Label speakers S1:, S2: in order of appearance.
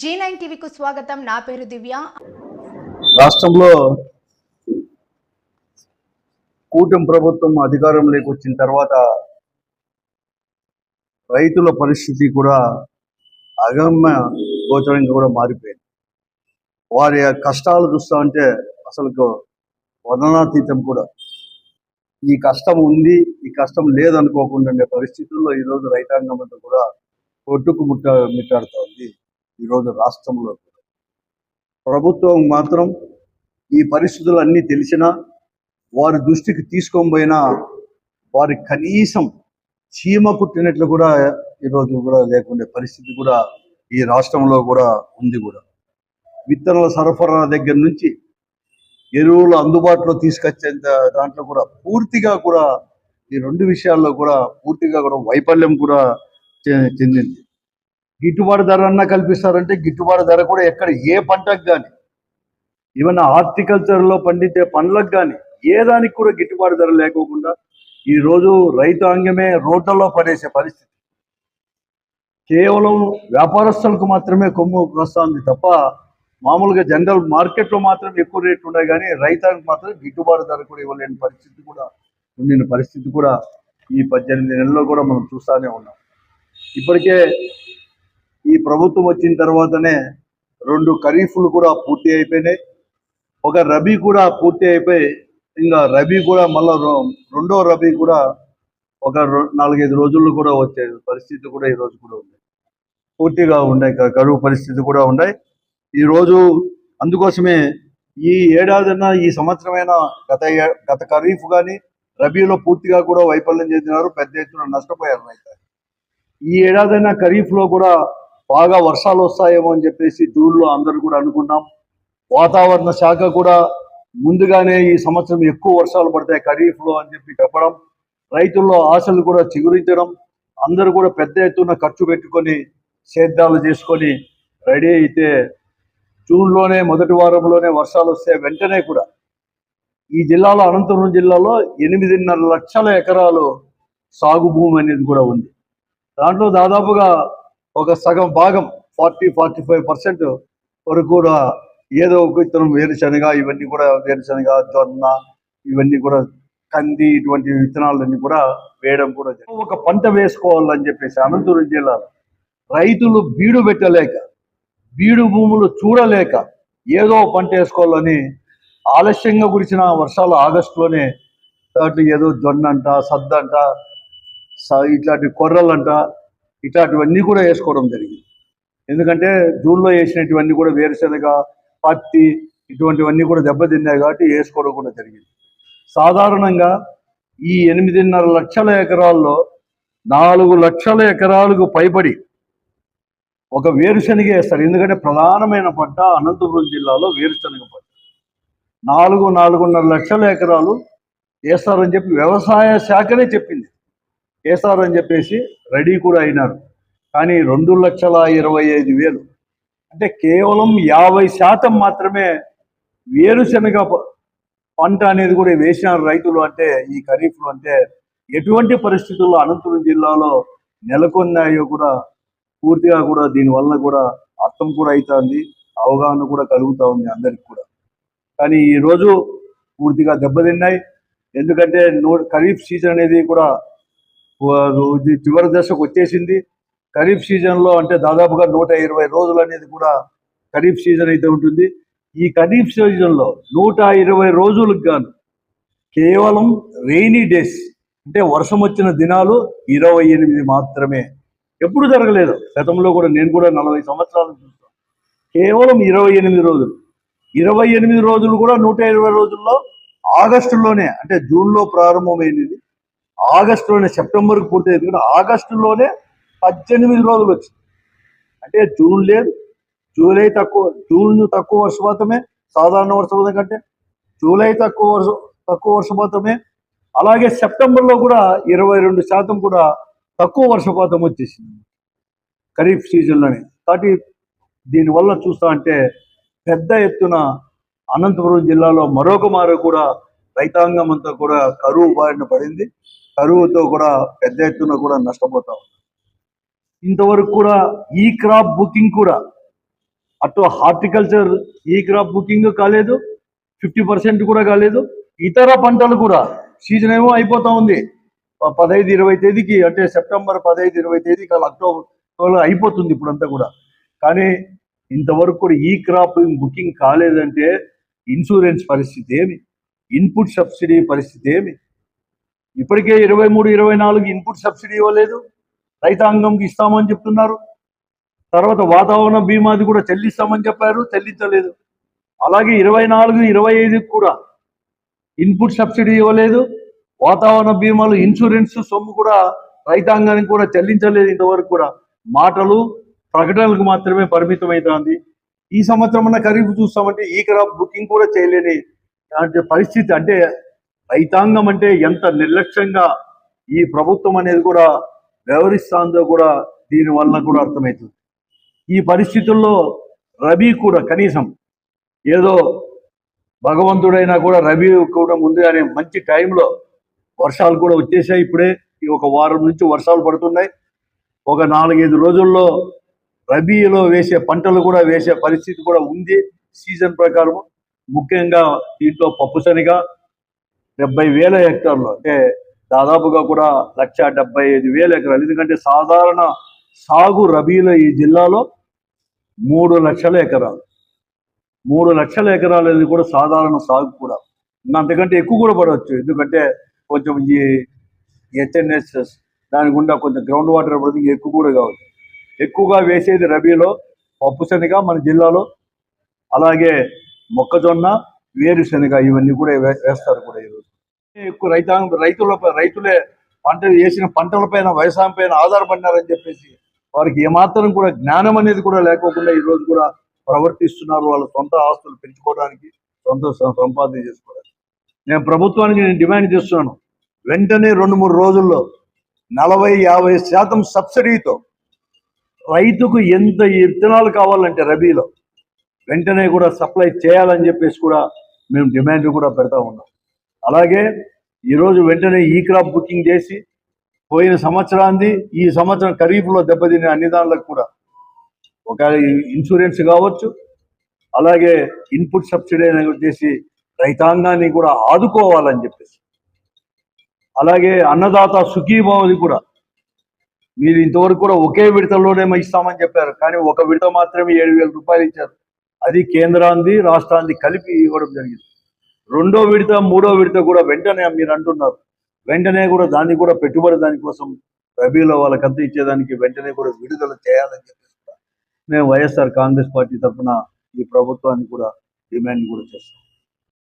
S1: G nine టీవీకు స్వాగతం. నా పేరు దివ్య.
S2: రాష్ట్రంలో కూటమి ప్రభుత్వం అధికారం వచ్చిన తర్వాత రైతుల పరిస్థితి కూడా అగమ్య గోచరంగా కూడా మారిపోయింది. వారి కష్టాలు చూస్తా ఉంటే అసలు వర్ణనాతీతం కూడా. ఈ కష్టం ఉంది ఈ కష్టం లేదనుకోకుండా ఉండే పరిస్థితుల్లో ఈరోజు రైతాంగం అంతా కూడా కొట్టుకు ముట్ట మిట్టాడుతూ ఉంది ఈరోజు రాష్ట్రంలో కూడా. ప్రభుత్వం మాత్రం ఈ పరిస్థితులు అన్నీ తెలిసినా వారి దృష్టికి తీసుకొని వారి కనీసం చీమ కుట్టినట్లు కూడా ఈరోజు కూడా లేకుండే పరిస్థితి కూడా ఈ రాష్ట్రంలో కూడా ఉంది కూడా విత్తనాల సరఫరా దగ్గర నుంచి ఎరువులు అందుబాటులో తీసుకొచ్చేంత దాంట్లో కూడా పూర్తిగా కూడా ఈ రెండు విషయాల్లో కూడా పూర్తిగా కూడా వైఫల్యం కూడా చె- చెందింది గిట్టుబాటు ధర అన్నా కల్పిస్తారంటే గిట్టుబాటు ధర కూడా ఎక్కడ ఏ పంటకు కానీ ఏమైనా హార్టికల్చర్లో పండించే పండ్లకు కానీ ఏ దానికి కూడా గిట్టుబాటు ధర లేకోకుండా ఈ రోజు రైతాంగమే రోడ్లలో పడేసే పరిస్థితి. కేవలం వ్యాపారస్తులకు మాత్రమే కొమ్ము వస్తుంది తప్ప మామూలుగా జనరల్ మార్కెట్లో మాత్రం ఎక్కువ రేట్లు ఉన్నాయి కానీ రైతానికి మాత్రం గిట్టుబాటు ధర కూడా ఇవ్వలేని పరిస్థితి కూడా ఉండిన పరిస్థితి కూడా ఈ పద్దెనిమిది నెలల్లో కూడా మనం చూస్తానే ఉన్నాం. ఇప్పటికే ఈ ప్రభుత్వం వచ్చిన తర్వాతనే రెండు ఖరీఫ్లు కూడా పూర్తి అయిపోయినాయి. ఒక రబీ కూడా పూర్తి అయిపోయి ఇంకా రబీ కూడా మళ్ళీ రెండో రబీ కూడా ఒక నాలుగైదు రోజుల్లో కూడా వచ్చే పరిస్థితి కూడా ఈ రోజు కూడా ఉంది. పూర్తిగా ఉన్నాయి కరువు పరిస్థితి కూడా ఉన్నాయి. ఈ రోజు అందుకోసమే ఈ ఏడాదిన ఈ సంవత్సరమైన గత గత ఖరీఫ్ కానీ రబీలో పూర్తిగా కూడా వైఫల్యం చెందినారు పెద్ద ఎత్తున నష్టపోయారు రైతులు. ఈ ఏడాదైనా ఖరీఫ్లో కూడా బాగా వర్షాలు వస్తాయేమో అని చెప్పేసి జూన్లో అందరూ కూడా అనుకున్నాం. వాతావరణ శాఖ కూడా ముందుగానే ఈ సంవత్సరం ఎక్కువ వర్షాలు పడతాయి ఖరీఫ్లో అని చెప్పి చెప్పడం రైతుల్లో ఆశలు కూడా చిగురించడం అందరూ కూడా పెద్ద ఎత్తున ఖర్చు పెట్టుకొని సేద్యాలు చేసుకొని రెడీ అయితే జూన్లోనే మొదటి వారంలోనే వర్షాలు వస్తే వెంటనే కూడా ఈ జిల్లాలో అనంతపురం జిల్లాలో ఎనిమిదిన్నర లక్షల ఎకరాలు సాగు భూమి అనేది కూడా ఉంది. దాంట్లో దాదాపుగా ఒక సగం భాగం ఫార్టీ ఫార్టీ ఫైవ్ పర్సెంట్ వరకు కూడా ఏదో ఒక విత్తనం వేరుశనగ ఇవన్నీ కూడా వేరుశనగ జొన్న ఇవన్నీ కూడా కంది ఇటువంటి విత్తనాలన్నీ కూడా వేయడం కూడా ఒక పంట వేసుకోవాలని చెప్పేసి అనంతపురం జిల్లా రైతులు బీడు పెట్టలేక బీడు భూములు చూడలేక ఏదో పంట వేసుకోవాలని ఆలస్యంగా కురిసిన వర్షాలు ఆగస్టులోనే దాంట్లో ఏదో జొన్న అంట సద్ద అంట స- ఇట్లాంటి కొర్రలంట ఇట్లాంటివన్నీ కూడా వేసుకోవడం జరిగింది. ఎందుకంటే జూన్లో వేసినటువన్నీ కూడా వేరుశనగ పత్తి ఇటువంటివన్నీ కూడా దెబ్బతిన్నాయి కాబట్టి వేసుకోవడం కూడా జరిగింది. సాధారణంగా ఈ ఎనిమిదిన్నర లక్షల ఎకరాల్లో నాలుగు లక్షల ఎకరాలకు పైబడి ఒక వేరుశనగ వేస్తారు. ఎందుకంటే ప్రధానమైన పంట అనంతపురం జిల్లాలో వేరుశనగ పంట. నాలుగు నాలుగున్నర లక్షల ఎకరాలు వేస్తారని చెప్పి వ్యవసాయ శాఖనే చెప్పింది. వేస్తారని చెప్పేసి రెడీ కూడా అయినారు. కానీ రెండు లక్షల ఇరవై ఐదు వేలు. అంటే కేవలం యాభై శాతం మాత్రమే వేరుశనగ పంట అనేది కూడా వేసినారు రైతులు. అంటే ఈ ఖరీఫ్లు అంటే ఎటువంటి పరిస్థితుల్లో అనంతపురం జిల్లాలో నెలకొన్నాయో కూడా పూర్తిగా కూడా దీనివల్ల కూడా అర్థం కూడా అవుతుంది అవగాహన కూడా కలుగుతూ ఉంది అందరికి కూడా. కానీ ఈరోజు పూర్తిగా దెబ్బతిన్నాయి. ఎందుకంటే నో ఖరీఫ్ సీజన్ అనేది కూడా చివరి దశకు వచ్చేసింది. ఖరీఫ్ సీజన్లో అంటే దాదాపుగా నూట ఇరవై రోజులు అనేది కూడా ఖరీఫ్ సీజన్ అయితే ఉంటుంది. ఈ ఖరీఫ్ సీజన్లో నూట ఇరవై రోజులకు గాను కేవలం రెయినీ డేస్ అంటే వర్షం వచ్చిన దినాలు ఇరవై ఎనిమిది మాత్రమే. ఎప్పుడు జరగలేదు. గతంలో కూడా నేను కూడా నలభై సంవత్సరాలు చూస్తాను కేవలం ఇరవై ఎనిమిది రోజులు. ఇరవై ఎనిమిది రోజులు కూడా నూట ఇరవై రోజుల్లో ఆగస్టులోనే అంటే జూన్లో ప్రారంభమైనది ఆగస్టులోనే సెప్టెంబర్కి పూర్తయింది ఎందుకంటే ఆగస్టులోనే పద్దెనిమిది రోజులు వచ్చింది. అంటే జూన్ లేదు జూలై తక్కువ జూన్ తక్కువ వర్షపాతమే సాధారణ వర్షపాతం కంటే జూలై తక్కువ వర్ష తక్కువ వర్షపాతమే అలాగే సెప్టెంబర్లో కూడా ఇరవై రెండు శాతం కూడా తక్కువ వర్షపాతం వచ్చేసింది. ఖరీఫ్ సీజన్లోనే. కాబట్టి దీనివల్ల చూస్తా అంటే పెద్ద ఎత్తున అనంతపురం జిల్లాలో మరొక మారు కూడా రైతాంగం అంతా కూడా కరువు బారిన పడింది. కరువుతో కూడా పెద్ద ఎత్తున కూడా నష్టపోతా ఉంది ఇంతవరకు కూడా ఈ క్రాప్ బుకింగ్ కూడా అటు హార్టికల్చర్ ఈ క్రాప్ బుకింగ్ కాలేదు ఫిఫ్టీ పర్సెంట్ కూడా కాలేదు. ఇతర పంటలు కూడా సీజన్ ఏమో అయిపోతా ఉంది. పదహైదు ఇరవై తేదీకి అంటే సెప్టెంబర్ పదహైదు ఇరవై తేదీకి అలా అక్టోబర్ అయిపోతుంది ఇప్పుడంతా కూడా. కానీ ఇంతవరకు కూడా ఈ క్రాప్ బుకింగ్ కాలేదంటే ఇన్సూరెన్స్ పరిస్థితి ఏమి? ఇన్పుట్ సబ్సిడీ పరిస్థితి ఏమి? ఇప్పటికే ఇరవై మూడు ఇరవై నాలుగు ఇన్పుట్ సబ్సిడీ ఇవ్వలేదు. రైతాంగంకి ఇస్తామని చెప్తున్నారు. తర్వాత వాతావరణ బీమాది కూడా చెల్లిస్తామని చెప్పారు. చెల్లించలేదు. అలాగే ఇరవై నాలుగు ఇరవై ఐదుకి కూడా ఇన్పుట్ సబ్సిడీ ఇవ్వలేదు. వాతావరణ బీమాలు ఇన్సూరెన్స్ సొమ్ము కూడా రైతాంగానికి కూడా చెల్లించలేదు ఇంతవరకు కూడా. మాటలు ప్రకటనలకు మాత్రమే పరిమితమవుతోంది ఈ సంవత్సరం ఖరీఫ్ చూస్తామంటే ఈ క్రాప్ బుకింగ్ కూడా చేయలేని పరిస్థితి అంటే రైతాంగం అంటే ఎంత నిర్లక్ష్యంగా ఈ ప్రభుత్వం అనేది కూడా వ్యవహరిస్తుందో కూడా దీని వలన కూడా అర్థమవుతుంది. ఈ పరిస్థితుల్లో రబీ కూడా కనీసం ఏదో భగవంతుడైనా కూడా రబీ కూడా ముందుగానే మంచి టైంలో వర్షాలు కూడా వచ్చేసాయి ఇప్పుడే. ఈ ఒక వారం నుంచి వర్షాలు పడుతున్నాయి. ఒక నాలుగైదు రోజుల్లో రబీలో వేసే పంటలు కూడా వేసే పరిస్థితి కూడా ఉంది సీజన్ ప్రకారం ముఖ్యంగా దీంట్లో పప్పు శనగ డెబ్బై వేల హెక్టార్లు. అంటే దాదాపుగా కూడా లక్ష డెబ్బై ఐదు వేల ఎకరాలు. ఎందుకంటే సాధారణ సాగు రబీలో ఈ జిల్లాలో మూడు లక్షల ఎకరాలు. మూడు లక్షల ఎకరాలు అనేది కూడా సాధారణ సాగు కూడా. అంతకంటే ఎక్కువ కూడా పడవచ్చు. ఎందుకంటే కొంచెం ఈ హెచ్ఎన్ఎస్ఎస్ దాని గుండా కొంచెం గ్రౌండ్ వాటర్ పడుతుంది ఎక్కువ కూడా కావచ్చు. ఎక్కువగా వేసేది రబీలో పప్పు శనగ మన జిల్లాలో. అలాగే మొక్కజొన్న వేరుశనగ ఇవన్నీ కూడా వే- వేస్తారు కూడా ఈరోజు. రైతాంగం రైతుల రైతులే పంట వేసిన పంటల పైన వ్యవసాయం పైన ఆధారపడినారని చెప్పేసి వారికి ఏమాత్రం కూడా జ్ఞానం అనేది కూడా లేకోకుండా ఈ రోజు కూడా ప్రవర్తిస్తున్నారు వాళ్ళ సొంత ఆస్తులు పెంచుకోవడానికి సొంత సంపాదన చేసుకోవడానికి. నేను ప్రభుత్వానికి నేను డిమాండ్ చేస్తున్నాను. వెంటనే రెండు మూడు రోజుల్లో నలభై యాభై శాతం సబ్సిడీతో రైతుకు ఎంత విత్తనాలు కావాలంటే రబీలో వెంటనే కూడా సప్లై చేయాలని చెప్పేసి కూడా మేము డిమాండ్ కూడా పెడతా ఉన్నాం. అలాగే ఈరోజు వెంటనే ఈ క్రాప్ బుకింగ్ చేసి పోయిన సంవత్సరాన్ని ఈ సంవత్సరం ఖరీఫ్లో దెబ్బతినే అన్ని దానిలకు కూడా. ఒక ఇన్సూరెన్స్ కావచ్చు అలాగే ఇన్పుట్ సబ్సిడీ అనేది చేసి రైతాంగాన్ని కూడా ఆదుకోవాలని చెప్పేసి. అలాగే అన్నదాత సుఖీభావది కూడా మీరు ఇంతవరకు కూడా ఒకే విడతలోనేమో ఇస్తామని చెప్పారు కానీ ఒక విడత మాత్రమే ఏడు వేల రూపాయలు ఇచ్చారు. అది కేంద్రాంది రాష్ట్రాన్ని కలిపి ఇవ్వడం జరిగింది. రెండో విడత మూడో విడత కూడా వెంటనే మీరు అంటున్నారు. వెంటనే కూడా దాన్ని కూడా పెట్టుబడి దానికోసం రబీలో వాళ్ళకంతా ఇచ్చేదానికి వెంటనే కూడా విడుదల చేయాలని చెప్పేసి మేము వైఎస్ఆర్ కాంగ్రెస్ పార్టీ తరఫున ఈ ప్రభుత్వాన్ని కూడా డిమాండ్ కూడా చేస్తాం.